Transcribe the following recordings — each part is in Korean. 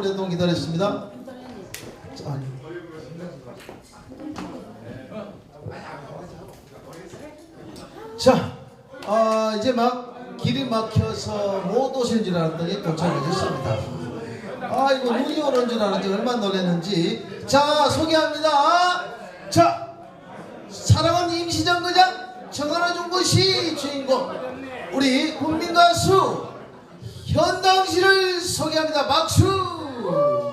오랫동안 기다렸습니다. 자. 자, 아, 이제 막 길이 막혀서 못 오신 줄 알았더니 도착하셨습니다. 아, 이거 눈이 오는 줄 알았더니 얼마나 놀랐는지. 자, 소개합니다. 자, 사랑하는 임시정거장 정하나중 곳이 주인공 우리 국민 가수 현당 씨를 소개합니다. 박수. 사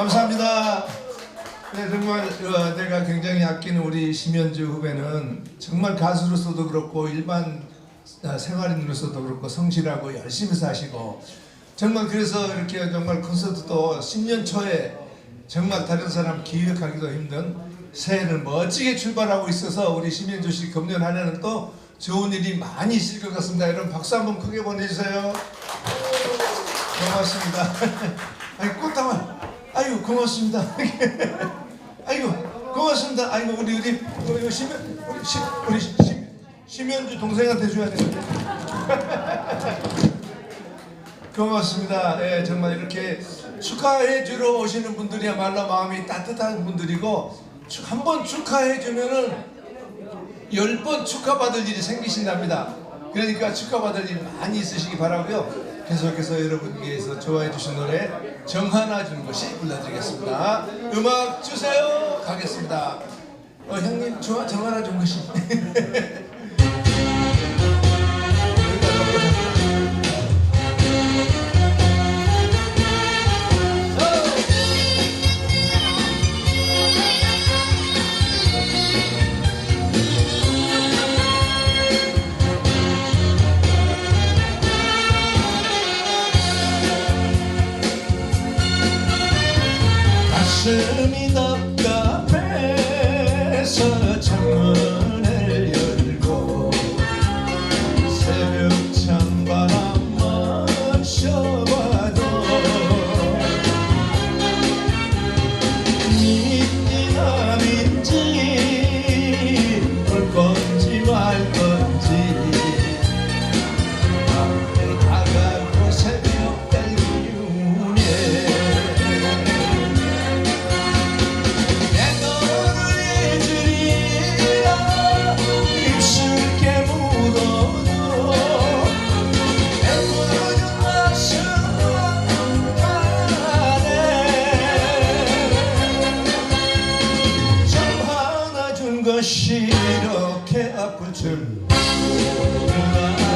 감사합니다. 네, 정말 어, 내가 굉장히 아끼는 우리 심현주 후배는 정말 가수로서도 그렇고 일반 어, 생활인으로서도 그렇고 성실하고 열심히 사시고 정말 그래서 이렇게 정말 콘서트도 10년 초에 정말 다른 사람 기획하기도 힘든 새해를 멋지게 출발하고 있어서 우리 심현주 씨 금년 한 해는 또 좋은 일이 많이 있을 것 같습니다. 여러분 박수 한번 크게 보내주세요. 고맙습니다. 아이 꽃다만 아이고 고맙습니다. 아이고 고맙습니다. 아이고 우리 우리 우리 심현 우리 심 우리 심 심현주 동생한테 줘야 되는데. 고맙습니다. 예, 정말 이렇게 축하해 주러 오시는 분들이야말로 마음이 따뜻한 분들이고 한 번 축하해 주면은 열 번 축하받을 일이 생기신답니다. 그러니까 축하받을 일 많이 있으시기 바라고요. 계속해서 여러분께서 좋아해 주신 노래 정하나 주는 것이 불러드리겠습니다. 음악 주세요 가겠습니다. 어, 형님 좋아 정하나 주는 것이 이렇게 아픈 줄. 몰라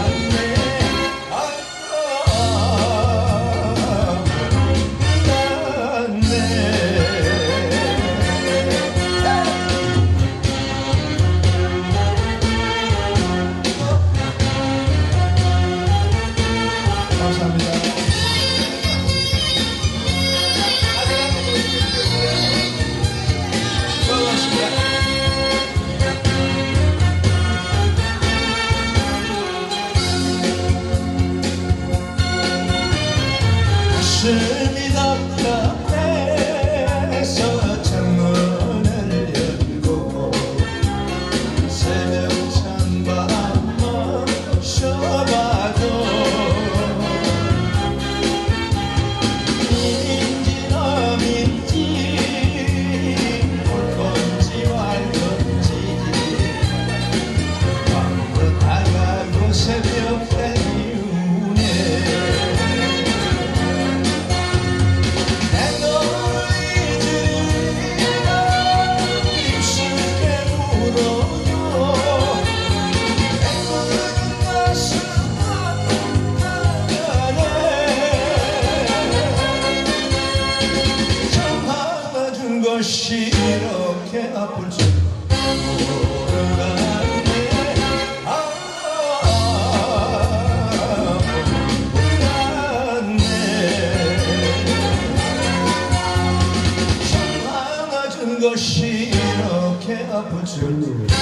opportunity.